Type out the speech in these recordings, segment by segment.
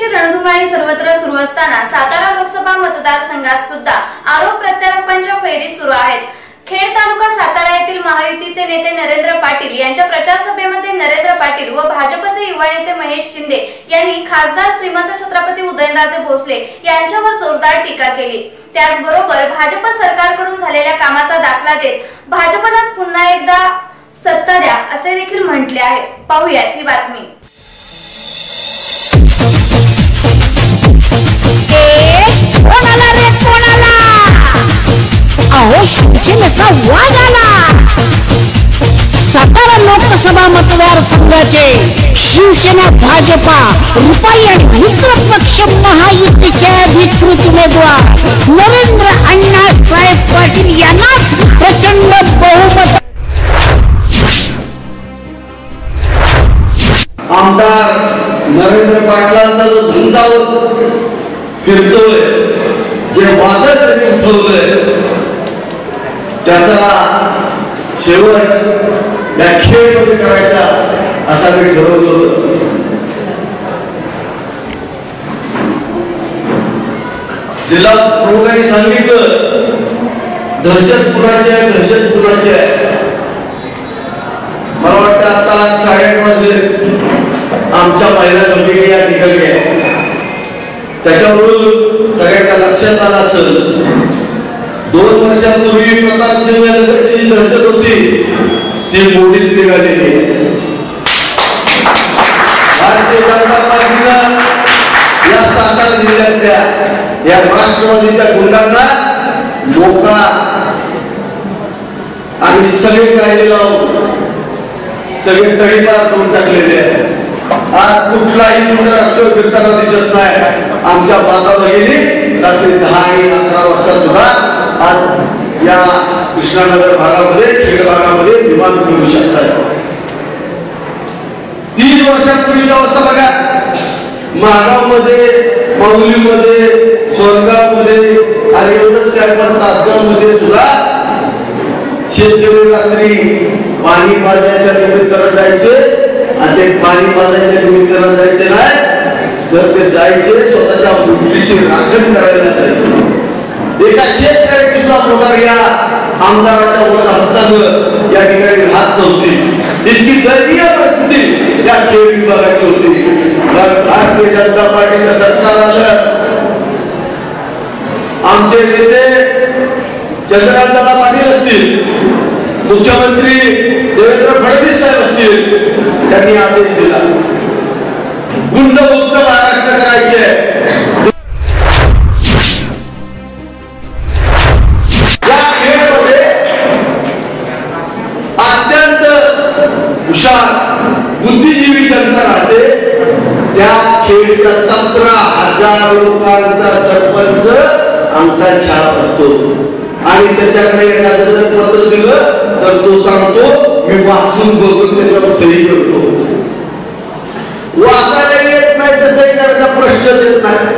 निवडणुकीची रणधुमाळी सर्वत्र सुरू असताना सातारा लोकसभा मतदारसंघात सुद्धा आरोप प्रत्यारोपांच्या फैरी सुरू आहेत. खेड तालुका सातारा येथील महायुतीचे नेते नरेंद्र पाटील यांच्या प्रचार सभेमध्ये नरेंद्र पाटील व भाजपचे युवा नेते महेश शिंदे यांनी खासदार श्रीमंत छत्रपती उदयनराजे भोसले यांच्यावर जोरदार टीका केली. त्याचबरोबर भाजप सरकारकडून झालेल्या कामाचा दाखला देत भाजपलाच पुन्हा एकदा सत्ता द्या असे देखील म्हटले आहे. पाहूयात ही बातमी. अहो शिवसेनेचा वाद आला. सातारा लोकसभा मतदारसंघाचे शिवसेना भाजपा रुपाई आणि मित्र पक्ष महायुतीचे अधिकृत उमेदवार नरेंद्र अण्णा साहेब पाटील यांनाच प्रचंड बहुमत आमदार नरेंद्र पाटलांचा जो झंझावत फिरतोय जे वादळ त्यांनी उठवलंय त्याचा शेवट या खेळमध्ये करायचा असा मी ठरवलं होतं जिल्हा प्रमुखांनी सांगितलं दहशत कुणाची आहे दहशत कुणाची आहे. मला वाटतं आता साडेआठ वाजले. आमच्या महिला भगिनी या ठिकाणी आहे. त्याच्यावरून सगळ्यांच्या लक्षात आलं असेल दोन वर्षापूर्वी प्रताप सिंह नगरची जी दहशत होती ती मोडीत निघालेली भारतीय जनता पार्टीनं या सातारा जिल्ह्यातल्या या राष्ट्रवादीच्या गुंडांना मोकळा आणि सगळे कायदे लावून सगळे तडीपार करून टाकलेले आहेत. आज कुठलाही गुंड राष्ट्र फिरताना दिसत नाही. आमच्या माता भगिनी रात्री दहा आणि अकरा वाजता सुद्धा आज या कृष्णानगर भागामध्ये खेड भागामध्ये विमान फिरू शकतात तीन वर्षापूर्वीची अवस्था बघा महागावमध्ये माऊलीमध्ये स्वर्गामध्ये आणि एवढंच काय पण तासगावमध्ये सुद्धा शेतकरी रात्री पाणी पाजायच्या निमित्तानं जायचे आणि ते पाणी पाजायच्या निमित्तानं जायचे नाही तर ते जायचे स्वतःच्या मुलीची राखण करायला जायचे. एका शेतकऱ्याची सुद्धा प्रकार या आमदाराच्या वर असताना या ठिकाणी राहत नव्हती. इतकी दयनीय परिस्थिती या खेळ विभागाची होती. कारण भारतीय जनता पार्टीचं सरकार आलं. आमचे नेते चंद्रकांतला पाटील असतील. मुख्यमंत्री देवेंद्र फडणवीस साहेब असतील त्यांनी आदेश दिला. गुंडमुक्त महाराष्ट्र करायचे. अत्यंत हुशार बुद्धिजीवी जनता राहते. त्या खेळच्या सतरा हजार लोकांचा सरपंच आमचा छाप असतो. आणि त्याच्याकडे एखादं पत्र दिलं तर तो सांगतो मी वाचून बघून त्याच्यावर सही करतो. वाचायला येत नाही तर सही करायचा प्रश्नच येत नाही.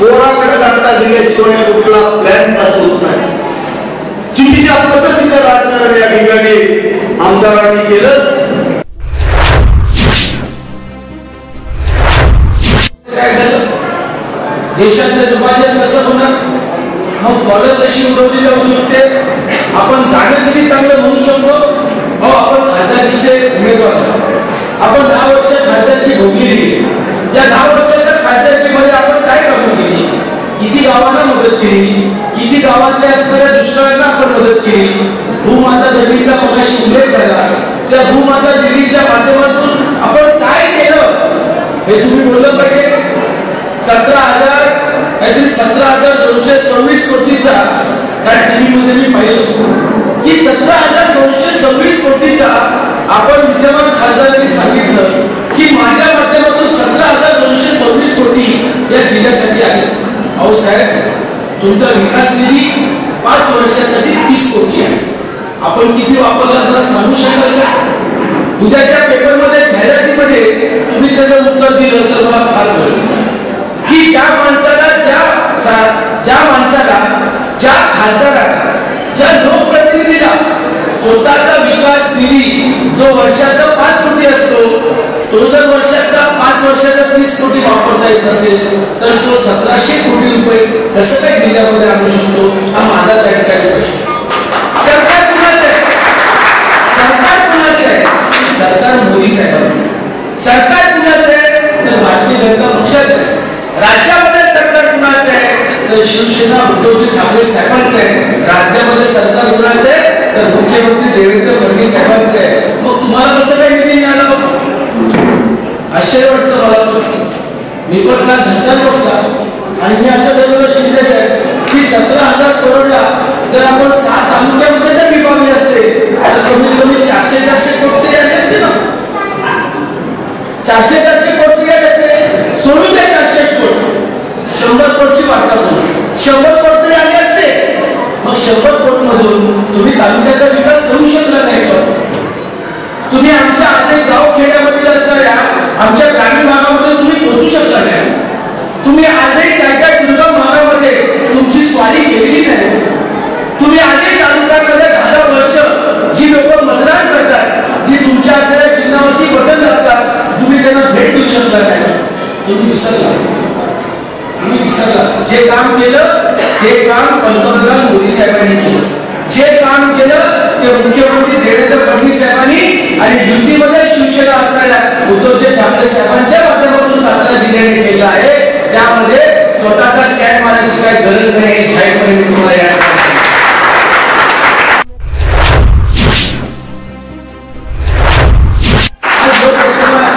पोराकडे करता दिल्याशिवाय कुठला प्लॅन पास होत नाही. चुकीच्या पद्धतीचं राजकारण या ठिकाणी आमदारांनी केलं? सव्वीस कोटीचा काय टीव्ही मध्ये मी पाहिलं की सतरा हजार दोनशे सव्वीस कोटीचा आपण विद्यमान खासदारांनी सांगितलं की माझ्या माध्यमातून सतरा हजार दोनशे सव्वीस कोटी या जिल्ह्यासाठी आहे अहो साहेब तुमचा विकास निधी पाच वर्षासाठी तीस कोटी आहे. आपण किती वापरला जरा सांगू शकाल का उद्याच्या पेपरमध्ये जाहिरातीमध्ये तुम्ही त्याचं उत्तर दिलं तर मला फार बरं की ज्या माणसाला ज्या सा- ज्या माणसाला ज्या खासदाराला ज्या लोकप्रतिनिधीला स्वतःचा विकास निधी जो वर्षाचा पाच कोटी असतो तो जर वर्षाचा पाच कोटी वापरता येत नसेल तर तो सतराशे कोटी रुपये कसं काय जिल्ह्यामध्ये आणू शकतो हा माझा त्या ठिकाणी प्रश्न सरकार कुणाचं आहे? सरकार कुणाचं आहे? सरकार मोदी साहेबांचं सरकार कुणाचं आहे? तर भारतीय जनता पक्षाचं आहे. राज्यामध्ये सरकार कुणाचं आहे? तर शिवसेना उद्धवजी ठाकरे साहेबांचं आहे. राज्यामध्ये सरकार कुणाचं आहे? तर मुख्यमंत्री देवेंद्र फडणवीस साहेबांचं आहे. मग तुम्हाला कसं काय निधी मिळाला बघ? आश्चर्य वाटतं. मी पण काल धक्का बसला. आणि मी असं ठरवलं शिंदे साहेब की सतरा हजार करोडला जर आपण सात तालुक्यामध्ये जर विभागले असते तर कमीत कमी चारशे चारशे कोटी तरी आले असते ना. चारशे चारशे कोटी तरी आले असते. सोडून द्या चारशे कोट. शंभर कोटची वाटा करू शंभर कोट तरी आले असते मग शंभर कोट मधून तुम्ही तालुक्याचा विकास करू शकला नाही का तुम्ही आमच्या आज गाव खेड्यामधील असणाऱ्या आमच्या ग्रामीण भागामध्ये तुम्ही पोहोचू शकता नाही. तुम्ही आजही काय काय स्वतःचा स्टँड मारण्याची काही गरज नाही हे जाहीरपणे मी तुम्हाला या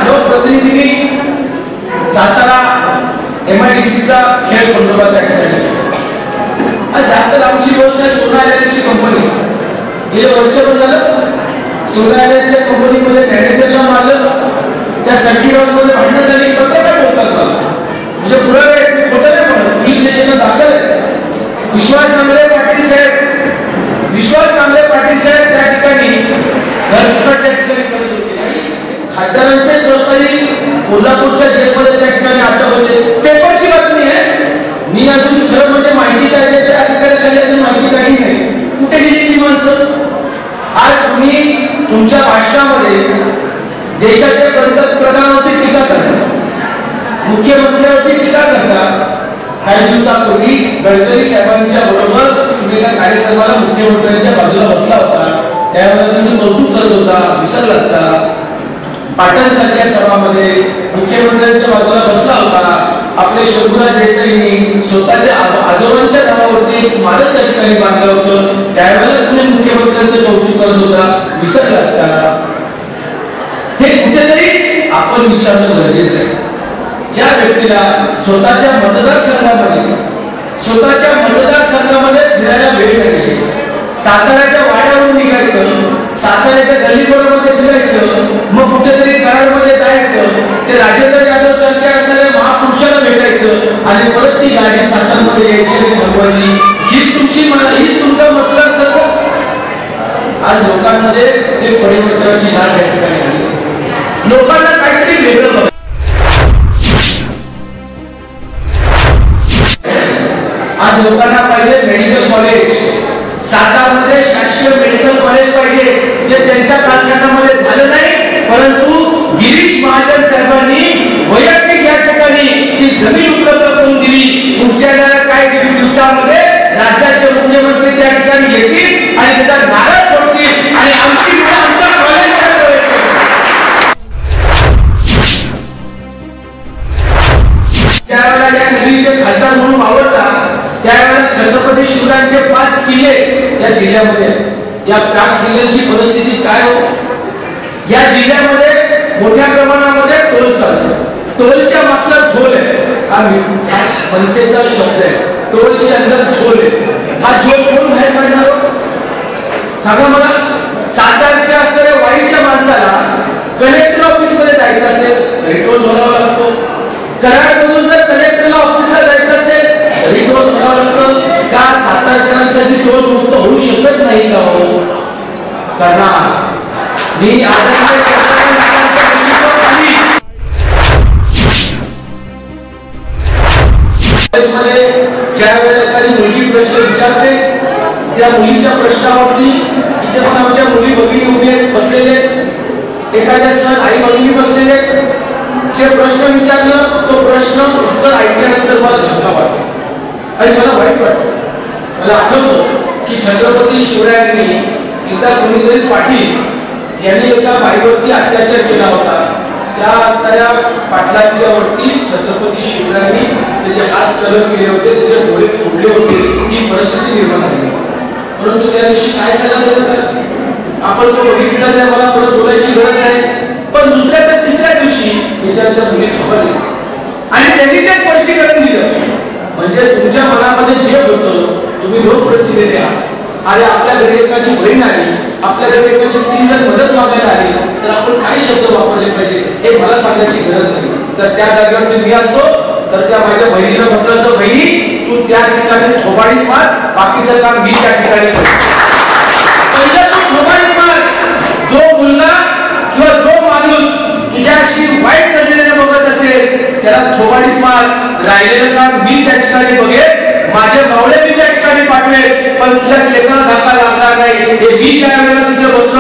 लोकप्रतिनिधींनी सातारा एमआयडीसीचा खेळ खंडोबा त्या ठिकाणी आज जास्त लांबची गोष्ट आहे सोना एलआयसी कंपनी गेले वर्षभर झालं सोना एलआयसीच्या कंपनीमध्ये मॅनेजरला मारलं त्या सर्किट हाऊसमध्ये भांडण झाली पत्र काय बोलतात मला म्हणजे पुरावे आहेत, मी खोटं नाही म्हणत पोलीस स्टेशनला दाखल आहे विश्वास नांगरे पाटील साहेब विश्वास नांगरे पाटील साहेब त्या ठिकाणी घरपट त्या ठिकाणी करत होते नाही खासदारांचे सहकारी कोल्हापूरच्या जेलमध्ये त्या ठिकाणी अटक होते पेपरची बातमी आहे मी अजून खरं म्हणजे माहिती काढण्याच्या अधिकाऱ्याखाली अजून माहिती काढली नाही कुठे गेली ती माणसं आज तुम्ही तुमच्या भाषणामध्ये देशाच्या होते टीका करता मुख्यमंत्र्यावरती टीका करतात. काही दिवसापूर्वी गडकरी साहेबांच्या बरोबर तुम्ही एका कार्यक्रमाला मुख्यमंत्र्यांच्या बाजूला बसला होता. त्यावेळेला तुम्ही कौतुक करत होता विसरला का पाटण सारख्या सभामध्ये मुख्यमंत्र्यांच्या बाजूला बसला होता. आपले शंभूराज देसाईंनी स्वतःच्या आजोबांच्या नावावरती एक स्मारक त्या ठिकाणी बांधलं होतं. त्यावेळेला तुम्ही मुख्यमंत्र्यांचं कौतुक करत होता विसरलात का हे कुठेतरी आपण गरजेचं आहे. ज्या व्यक्तीला स्वतःच्या मतदारसंघामध्ये स्वतःच्या मतदारसंघामध्ये फिरायला वेळ नाही साताऱ्याच्या वाड्यावरून निघायचं साताऱ्याच्या गल्लीबोळामध्ये फिरायचं मग कुठेतरी कराडमध्ये जायचं ते राजेंद्र यादव सारख्या असणाऱ्या महापुरुषाला भेटायचं आणि परत ती गाडी सातारमध्ये असे मेडिकल कॉलेज पाहिजे जे त्यांच्या कालखंडामध्ये झालं नाही परंतु गिरीश महाजन साहेबांनी वैयक्तिक या ठिकाणी ती जमीन उपलब्ध करून दिली. पुढच्या येणाऱ्या काही दिवसामध्ये राज्याचे मुख्यमंत्री त्या ठिकाणी येतील आणि त्याचा नारळ पडतील आणि आमची आमच्या कॉलेजमध्ये प्रवेश त्यावेळेला या नगरीचे खासदार म्हणून आवडतात त्यावेळेला छत्रपती शिवरायांचे पाच जिल्ह्यामध्ये या पाच जिल्ह्यांची परिस्थिती काय हो? या जिल्ह्यामध्ये मोठ्या प्रमाणामध्ये टोल चालतो टोलच्या मागचा झोल आहे. हा मनसेचा शब्द आहे. टोलची अंदर झोल आहे. हा झोल कोण बाहेर पडणार हो? सांगा मला. सातारच्या असलेल्या वाईच्या माणसाला कलेक्टर ऑफिसमध्ये जायचं असेल तरी टोल भरावा लागतो. कराड शकत हो. करणार. मी ज्या वेळेला एखादी मुलगी प्रश्न विचारते त्या मुलीच्या प्रश्नावरती इथे पण आमच्या मुली भगिनी उभी आहेत बसलेले एखाद्या सण आई भगिनी बसलेले जे प्रश्न विचारलं तो प्रश्न उत्तर ऐकल्यानंतर मला धक्का वाटतो आणि मला वाईट वाटलं मला आठवतो. की छत्रपती शिवरायांनी एकदा कोणीतरी पाटील यांनी एका बाईवरती अत्याचार केला होता. त्या असणाऱ्या पाटलांच्या वरती छत्रपती शिवरायांनी त्याचे हात कलम केले होते त्याचे डोळे फोडले होते. ही परिस्थिती निर्माण झाली. परंतु त्या दिवशी काय सांगितलं आपण तो बघितलाच आहे मला परत बोलायची गरज नाही. पण दुसऱ्या तर तिसऱ्या दिवशी त्याच्यात मुली खबरली आणि त्यांनी ते स्पष्टीकरण दिलं. म्हणजे तुमच्या मनामध्ये जे तुम्ही लोकप्रतिनिधी आहात अरे आपल्या घरी एखादी बहीण आली आपल्या घरी एखादी स्त्री जर मदत मागायला आली तर आपण काय शब्द वापरले पाहिजे हे मला सांगायची गरज नाही. जर त्या जागेवरती मी असतो तर त्या माझ्या बहिणीला म्हटलं असं बहिणी तू त्या ठिकाणी थोबाडीत मार बाकीचं काम मी त्या ठिकाणी पहिलं तू थोबाडीत मार. जो मुलगा किंवा जो माणूस तुझ्याशी वाईट नजरेने बघत असेल त्याला थोबाडीत मार. राहिलेलं काम मी त्या वाटले पण तुझ्या केसांना धाका लागणार नाही. हे मी काय म्हणत तिथे बसलो